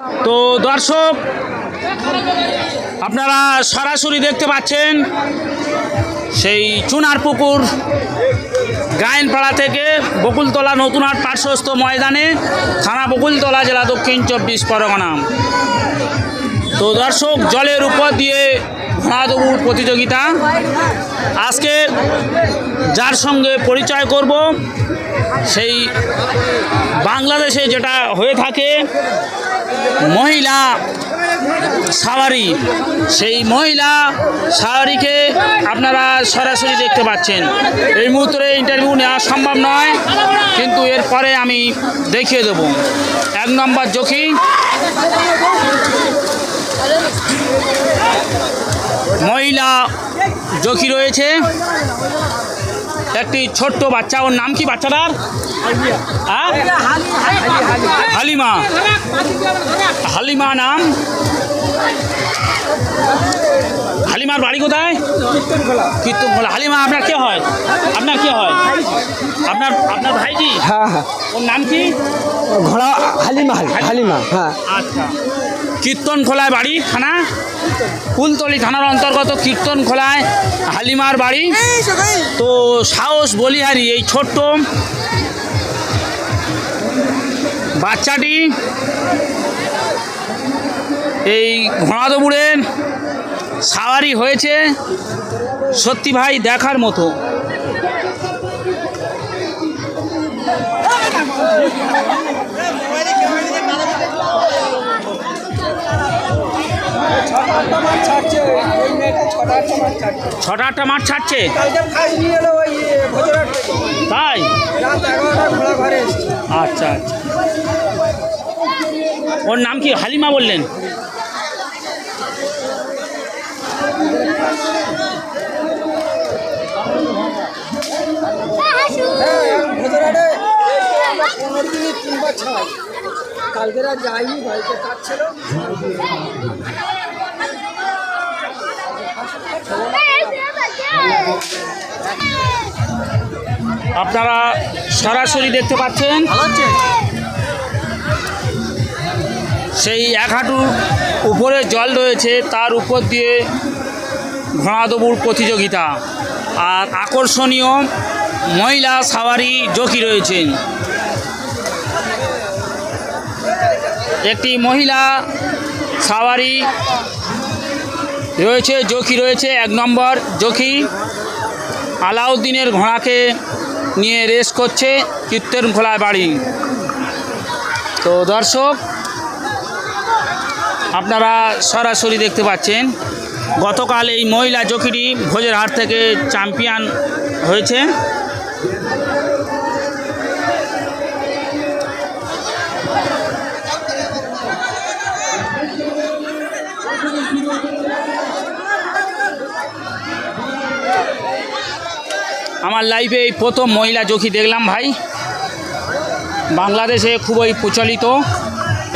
তো দর্শক, আপনারা সরাসরি দেখতে পাচ্ছেন সেই চুনার পুকুর গায়নপাড়া থেকে বকুলতলা নতুনহাট পার্শ্বস্থ ময়দানে, থানা বকুলতলা, জেলা দক্ষিণ চব্বিশ পরগনা। তো দর্শক, জলের উপর দিয়ে ঘোড়া প্রতিযোগিতা। আজকে যার সঙ্গে পরিচয় করব, সেই বাংলাদেশে যেটা হয়ে থাকে, মহিলা সাওয়ারি। সেই মহিলা সাওয়ারিকে আপনারা সরাসরি দেখতে পাচ্ছেন। এই মুহূর্তে ইন্টারভিউ নেওয়া সম্ভব নয়, কিন্তু এরপরে আমি দেখিয়ে দেব। এক নম্বর জখি। মহিলা জখি রয়েছে। একটি ছোট্ট বাচ্চা ওর নাম কি বাচ্চাটার? হ্যাঁ? হালিমা। হালিমা নাম? হালিমার বাড়ি কোথায়? কীর্তন খোলা হালিমা আপনার কে হয়? আপনার কে হয়? আপনার আপনার ভাইজি? হ্যাঁ হ্যাঁ। ওর নাম কি? ঘোড়া হালিমা হালিমা হ্যাঁ। আচ্ছা। কীর্তন খোলায় বাড়ি থানা? কুলতলি থানার অন্তর্গত কীর্তন খোলায় হালিমার বাড়ি। তো সাহস বলিহারি এই ছোট্ট বাচ্চাটি এই ঘোড়া দৌড়ের সাওয়ারি হয়েছে। সত্যি ভাই, দেখার মতো। ছটা আটটা মাঠ ছাড়ছে। তাই? আচ্ছা আচ্ছা। ওর নাম কি? হালিমা বললেন? কালকে রাত যাইনি বাড়িতে কাজ ছিল। আপনারা সরাসরি দেখতে পাচ্ছেন সেই এক হাঁটু উপরে জল রয়েছে তার উপর দিয়ে ঘোড়া দৌড় প্রতিযোগিতা। আর আকর্ষণীয় মহিলা সাওয়ারি জকি রয়েছেন। একটি মহিলা সাওয়ারি রয়েছে জকি রয়েছে, এক নম্বর জকি আলাউদ্দিনের ঘোড়াকে নিয়ে রেস করছে কীর্তন খোলায় বাড়ি। তো দর্শক, আপনারা সরাসরি দেখতে পাচ্ছেন, গতকাল এই মহিলা জকিটি ভোজের হাট থেকে চ্যাম্পিয়ন হয়েছে। আমার লাইফে এই প্রথম মহিলা জকি দেখলাম ভাই। বাংলাদেশে খুবই প্রচলিত।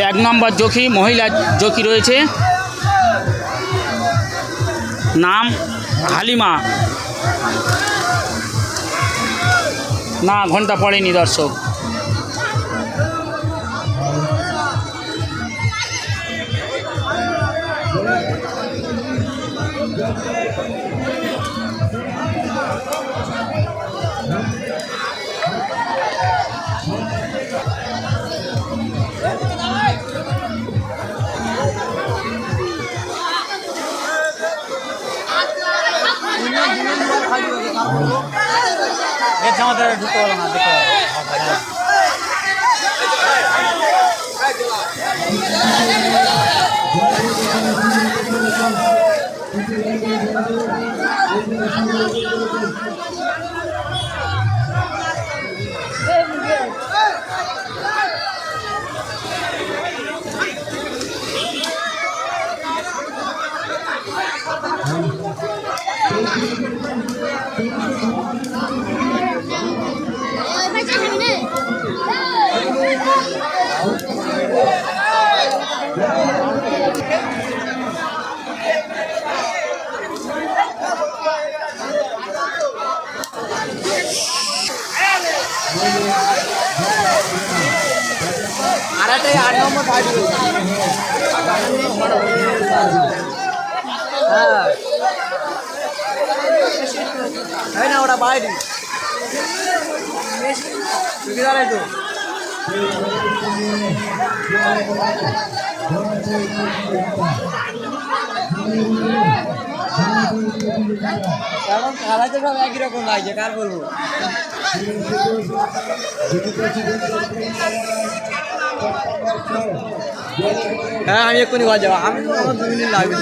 এক নম্বর জকি মহিলা জকি রয়েছে। নাম হালিমা। না, ঘণ্টা পড়েনি দর্শক। আড়াটে আট নম্বর হ্যাঁ। তাই না, ওটা বাইরে সুবিধারাই তো এখন খেলাতে সব একই রকম লাগছে, কার বলব? হ্যাঁ আমি এক্ষুনি ঘর যাব। আমি আমার দু মিনিট লাগবে।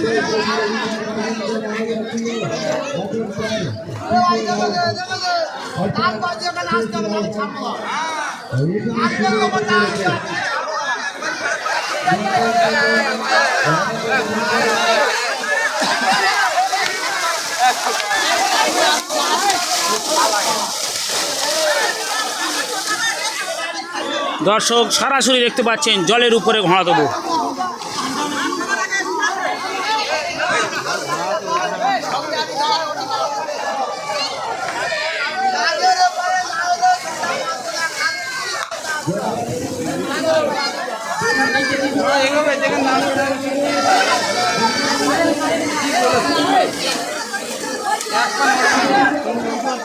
দর্শক সরাসরি দেখতে পাচ্ছেন জলের উপরে ঘোড়া দেবো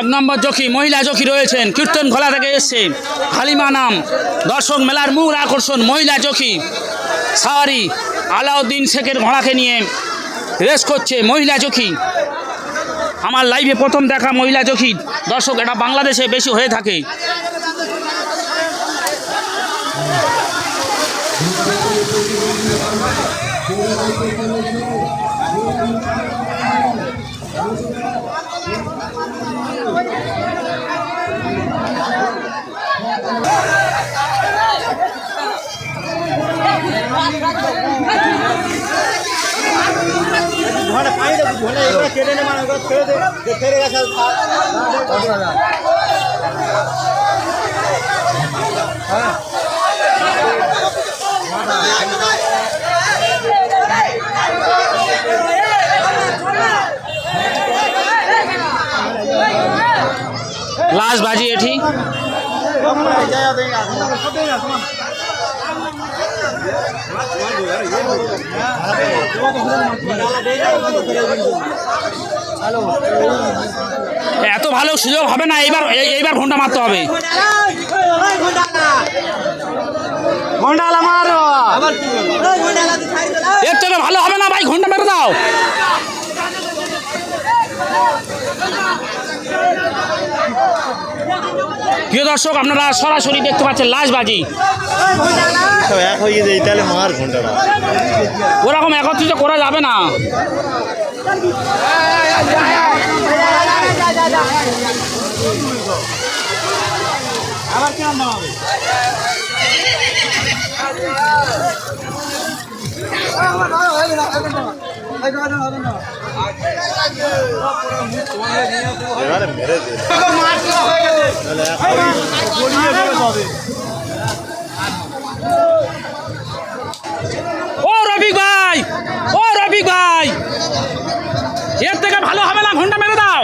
এক নম্বর জখি মহিলা জখি রয়েছেন। কীর্তন খোলা থেকে এসছে। হালিমা নাম দর্শক মেলার মূল আকর্ষণ মহিলা জখি সাওয়ারি, আলাউদ্দিন শেখের ঘোড়াকে নিয়ে রেস করছে মহিলা জখি আমার লাইভে প্রথম দেখা মহিলা জখি দর্শক, এটা বাংলাদেশে বেশি হয়ে থাকে। ঘরে পানি দেবো ঘরে এগুলো কেটে নে মানে ওগুলো ছেড়ে দে ছেড়ে গেছে হ্যাঁ হ্যাঁ লাশ বাজি এটি এত ভালো সুযোগ হবে না এইবার এই- এইবার ঘণ্টা মারতে হবে। ঘন্টালা মারো এর থেকে ভালো হবে না ভাই ঘণ্টা মেরে দাও। প্রিয় দর্শক আপনারা সরাসরি দেখতে পাচ্ছেন লাশ বাজি এক হয়ে যায় তাহলে মার ঘন্টাটা ওরকম একত্রিত করা যাবে না। ও রফিক ভাই, ও রফিক ভাই। এর থেকে ভালো হবে না, ঘণ্টা মেরে দাও।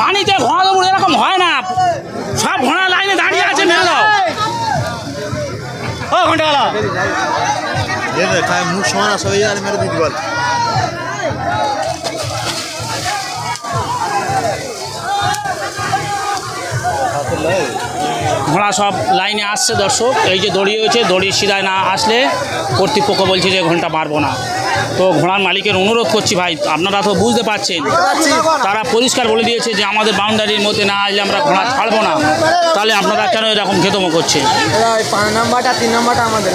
পানিতে ঘোড়া দেবো, এরকম হয় না। সব ঘোড়া লাইনে দাঁড়িয়ে আছে মেরে দাও ও খায় মুখ সমান আসে হয়ে মেরে দিতে বল। ঘোড়া সব লাইনে আসছে দর্শক। এই যে দড়ি হয়েছে দড়ি সিধায় না আসলে কর্তৃপক্ষ বলছে যে ঘণ্টা মারবো না। তো ঘোড়ার মালিকের অনুরোধ করছি ভাই আপনারা তো বুঝতে পারছেন তারা পরিষ্কার বলে দিয়েছে যে আমাদের বাউন্ডারির মধ্যে না আসলে আমরা ঘোড়া ছাড়বো না। তাহলে আপনারা কেন এরকম খেতমো করছে পাঁচ নাম্বারটা তিন নাম্বারটা আমাদের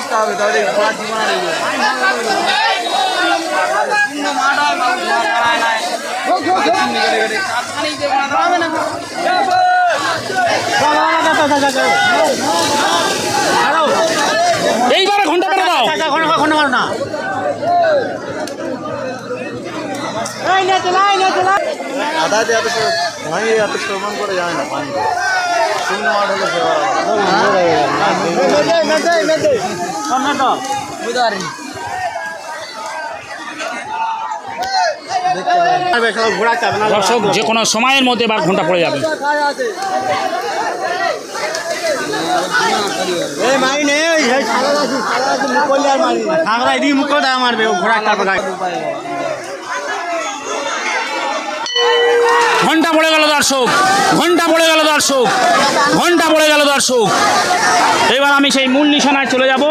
শিখতে হবে তাহলে ঘোড়ার জীবন আর এইবারে ঘণ্টা করে দাও। চলা এই না আদাতে এত ভাই এত সম্মান করে যায় না পানি। শূন্য মাঠ হলে সেবা দর্শক যে কোনো সময়ের মধ্যে এবার ঘণ্টা পড়ে যাবে। এই মারি নে ওই সাদা আছে সাদা আছে মুকল আর মারি সাদা এদিকে মুকল দা মারবে ও ঘোড়া তারপর ঘণ্টা পড়ে গেল দর্শক, ঘণ্টা পড়ে গেল দর্শক, ঘণ্টা পড়ে গেল দর্শক। এবার আমি সেই মূল নিশানায় চলে যাব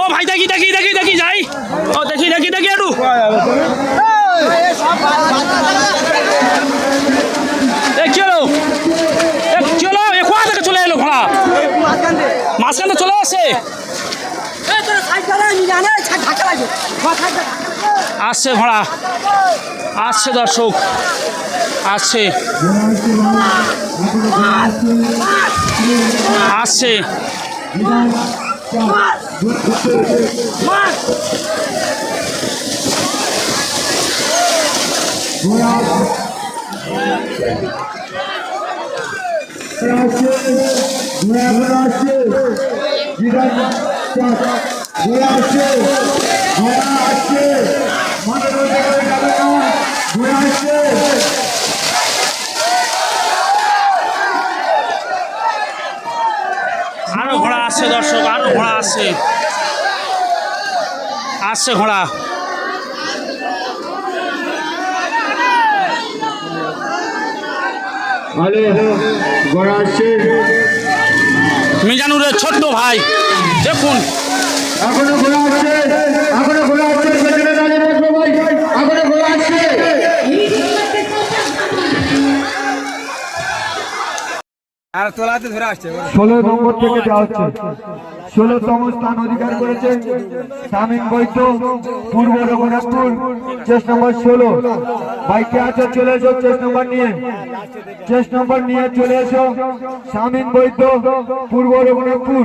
ও ভাই দেখি দেখি দেখি দেখি যাই ও দেখি দেখি দেখি একটু এ কি হলো এ কি হলো এ কোথা থেকে চলে এলো ঘোড়া মাঝখানে চলে আসে আসছে ঘোড়া আসছে দর্শক। আসছে। আসছে। আরও ঘোড়া আসছে দর্শক আরও ঘোড়া আসছে। আসছে ঘোড়া। ঘোড়া আসছে মিজানুরের ছোট্ট ভাই দেখুন। এখনও ঘোড়া আসছে এখনও দাঁড়িয়ে বসবো ভাই এখনও ঘোড়া আসছে আর তোলাতে ধরে আসছে ষোলো নম্বর থেকে দেওয়া হচ্ছে ষোলোতম স্থান অধিকার করেছে শামীম বৈদ্য পূর্ব রঘুনাথপুর চেস নম্বর ষোলো। বাইকে আছে চলে এসো চেস নম্বর নিয়ে। চেস নম্বর নিয়ে চলে এসো শামীম বৈদ্য পূর্ব রঘুনাথপুর।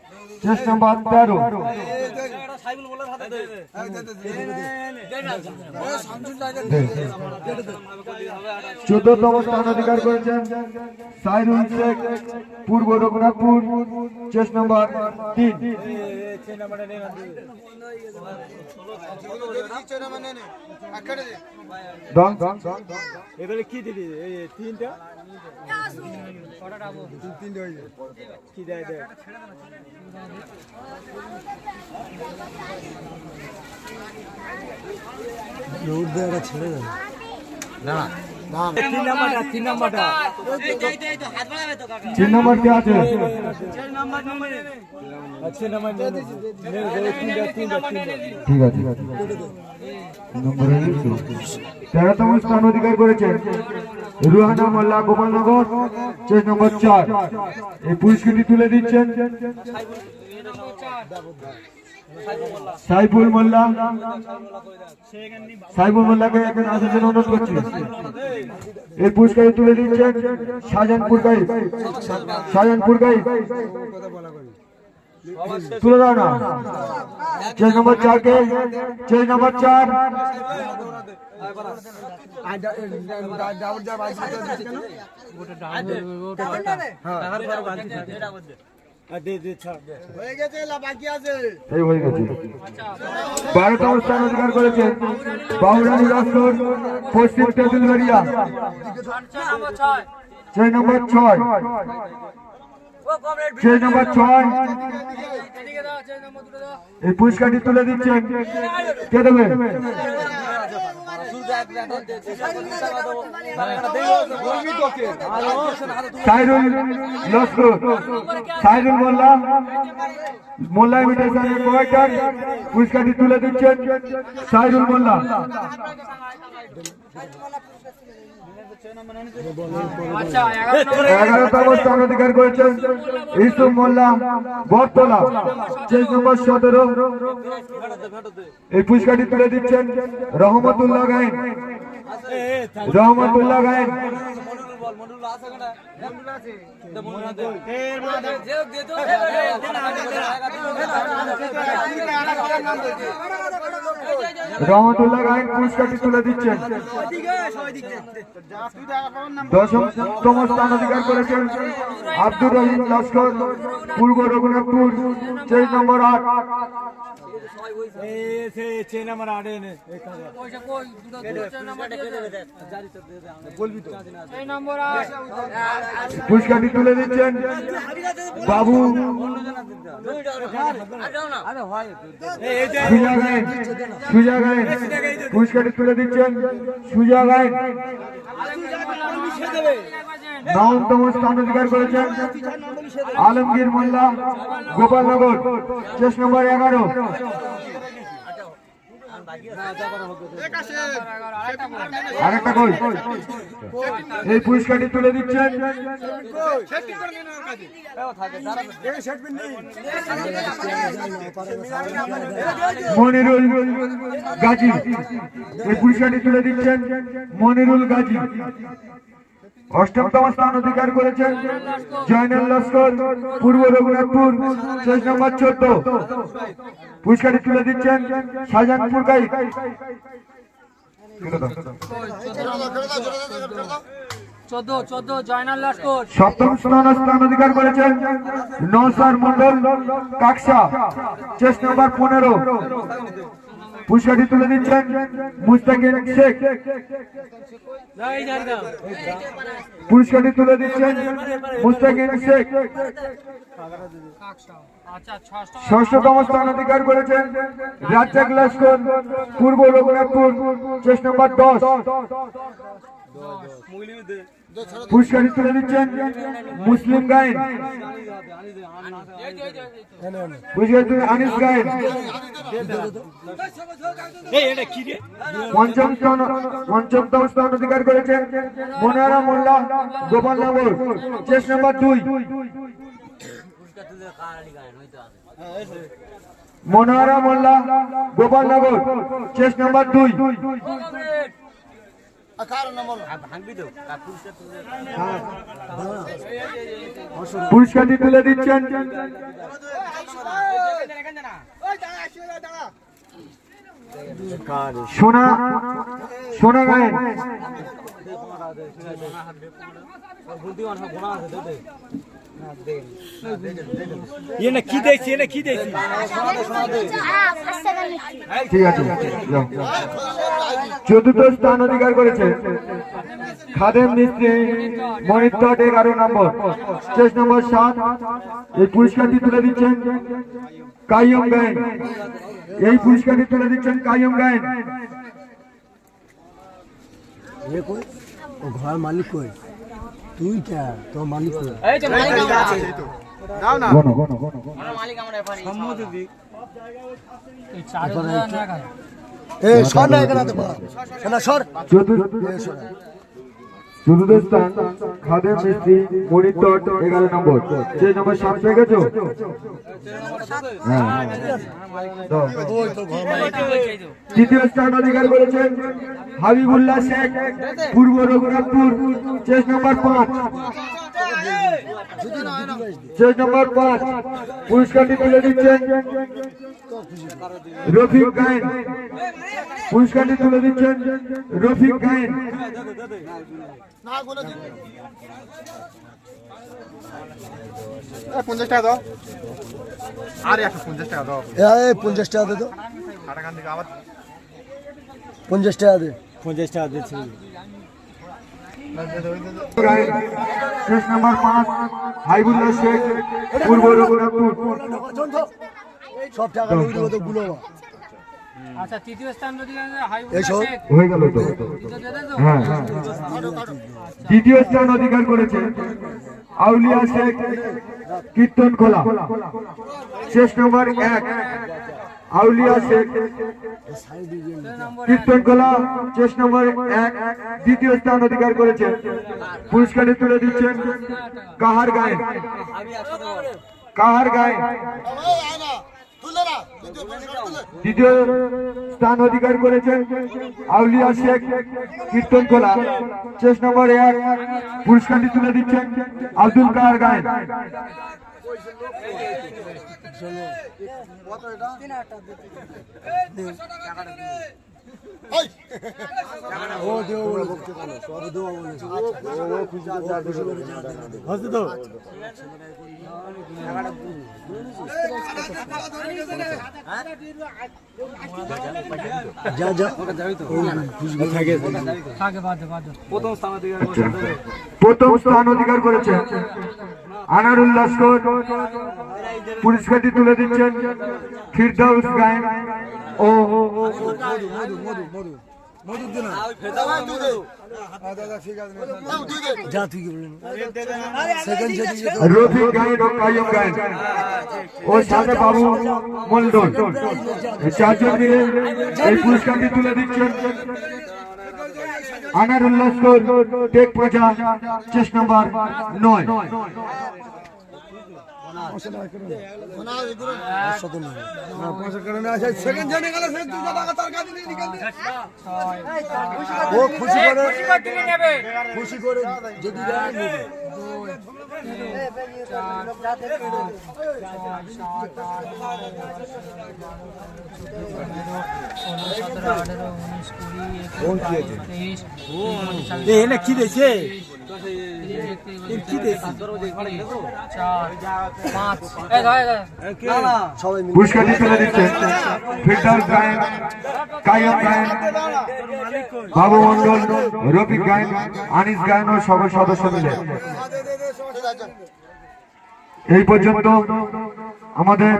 চেস নম্বর তেরো চোদ্দতম স্থান অধিকার করেছেন সাইরুল শেখ পূর্ব রঘুনাথপুর চেস নম্বর তিন। এবারে কি দিলি তিনটা? কি দেয় দেয়? তিন নাম্বারটা তিন নাম্বারটা। তিন নম্বর কে আছে? আচ্ছা নাম্বার তিনটা তিনটা তিনটা ঠিক আছে নম্বরে তেরোতম স্থান অধিকার করেছেন রুহানা মোল্লা গোপালনগর। চেস নম্বর চার। এই পুরস্কৃতি তুলে দিচ্ছেন সাইফুল মোল্লা সাইফুল মোল্লাকে এখন আসার জন্য অনুরোধ করছি এই পুরস্কার তুলে দিচ্ছেন শাহজাহানপুর গাই শাহজাহানপুর গাই তুলে দাও না চেঞ্জ নম্বর চারকে চেঞ্জ নম্বর চার হয়ে গেছে বারোতম স্থান অধিকার করেছে বাহুরানী লস্কর পশ্চিম তেঁতুলবাড়িয়া। ছয় নম্বর ছয়। ছয় নম্বর ছয়। এই পুরস্কারটি তুলে দিচ্ছেন কে দেবে সাইরুল লস্কর। সাইরুল মোল্লা। মোল্লা ইমিটেশনের পুরস্কারটি তুলে দিচ্ছেন সাইরুল মোল্লা। এগারোতম স্থান অধিকার করেছেন ইসুফ মোল্লা বরতলা চেঞ্জ নম্বর সতেরো। এই পুরস্কারটি তুলে দিচ্ছেন রহমতুল্লাহ গায়েন রহমতুল্লাহ গায়েন রহমতুল্লাহ গায়েন পুরস্কারটি তুলে দিচ্ছেন। দশমতম স্থান অধিকার করেছেন আব্দুর রহিম লস্কর পূর্ব রঘুনাথপুর চেঞ্জ নম্বর আট। পুরস্কারটি তুলে দিচ্ছেন বাবু। সুজা গায়েন সুজা গায়েন পুরস্কারটি তুলে দিচ্ছেন। সুজা গায়েন। নবমতম স্থান অধিকার করেছেন আলমগীর মোল্লা, গোপালনগর চেস নম্বর এগারো। আরেকটা গোল এই পুরস্কারটি তুলে দিচ্ছেন? মনিরুল গাজী। এই পুরস্কারটি তুলে দিচ্ছেন মনিরুল গাজী। অষ্টমতম স্থান অধিকার করেছেন জয়নাল লস্কর পূর্ব রঘুনাথপুর শেষ নম্বর চোদ্দ। পুরস্কারটি তুলে দিচ্ছেন শাহজাহানপুর গাই সপ্তম স্থান স্থান অধিকার করেছেন নৌসার মন্ডল কাকসা চেস নম্বর পনেরো। পুরস্কারটি তুলে দিচ্ছেন মুস্তাকিন শেখ। পুরস্কারটি তুলে দিচ্ছেন মুস্তাকিন শেখ। ষষ্ঠ ষষ্ঠতম স্থান অধিকার করেছেন রাজ্জাক লস্কর, পূর্ব রঘুনাথপুর চেস নম্বর দশ। পুরস্কারটি তুলে দিচ্ছেন মুসলিম গায়েন পুরস্কার তুলে আনিস গায়েন পঞ্চম স্থান অধিকার করেছেন মনোয়ারা মোল্লা গোপালনগর চেস নম্বর দুই। মনোয়ারা মোল্লা গোপালনগর চেস নম্বর দুই। পুরস্কারটি তুলে দিচ্ছেন। সোনা সোনা গায়েন। চতুর্থ স্থান অধিকার করেছে খাদেম মিস্ত্রি মনিত্য এগারো নম্বর স্টেজ নম্বর সাত এই পুরস্কারটি তুলে দিচ্ছেন কাইয়ম গায়েন এই পুরস্কারটি তুলে দিচ্ছেন কাইয়ম গায়েন। ঘর মালিক কই? তুই কে? তোর মালিক কই? এই তো মালিক আছে দাও না। গণ গণ গণ। আমরা মালিক আমরা এই চার না টাকা। এ সর না এখানে তো শোনা সর চতুর্থ চতুর্থ স্থান খাদের মিস্ত্রি মণিতট এগারো নম্বর। যে নম্বর সাত পেয়ে গেছো? হ্যাঁ। তৃতীয় স্থান অধিকার করেছেন হাবিবুল্লাহ শেখ, পূর্ব রঘুনাথপুর চেস নম্বর পাঁচ। চেস নম্বর পাঁচ। পুরস্কারটি তুলে দিচ্ছেন রফিক গায়েন। পুরস্কারটি তুলে দিচ্ছেন রফিক গায়েন। পঞ্চাশ টাকা দাও। আর একশো পঞ্চাশ টাকা দাও। এই পঞ্চাশ টাকা দে তো। আবার পঞ্চাশ টাকা দে। নম্বর পাঁচ হাবিবুল্লাহ শেখ পূর্ব রঘুনাথপুর। সব টাকা গুলো আচ্ছা তৃতীয় স্থান। হয়ে গেল তো। হ্যাঁ দ্বিতীয় স্থান অধিকার করেছে আউলিয়া শেখ কীর্তন খোলা। শেষ নম্বর এক আউলিয়া শেখ কীর্তন খোলা। শেষ নম্বর এক দ্বিতীয় স্থান অধিকার করেছে। পুরস্কারে তুলে দিচ্ছেন কাহার গায়ে। কাহার গায়ে। দ্বিতীয় স্থান অধিকার করেছেন আউলিয়া শেখ কীর্তন খোলা শেষ নম্বর এক পুরস্কারটি তুলে দিচ্ছেন আব্দুল কাহার গায়েন প্রথম স্থান অধিকার করেছে আনারুল লস্কর। পুরস্কারটি তুলে দিচ্ছেন ফিরদাউস গায়েন। ও রফিক গায়েন ও কাইম গায়েন ও সাথে বাবু মন্ডল চারজন মিলে এই পুরস্কারটি তুলে দিচ্ছেন আনারুল লস্কর টেক প্রজা চেস নম্বর নয় ও খুশি করে। খুশি করে যদি কি। সবাই কাইম গায়েন বাবু মন্ডল রফিক গায়েন আনিস গায়েন ও সব সদস্য মিলে এই পর্যন্ত আমাদের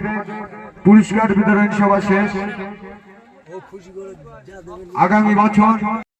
পুরস্কার বিতরণ সভা শেষ। আগামী বছর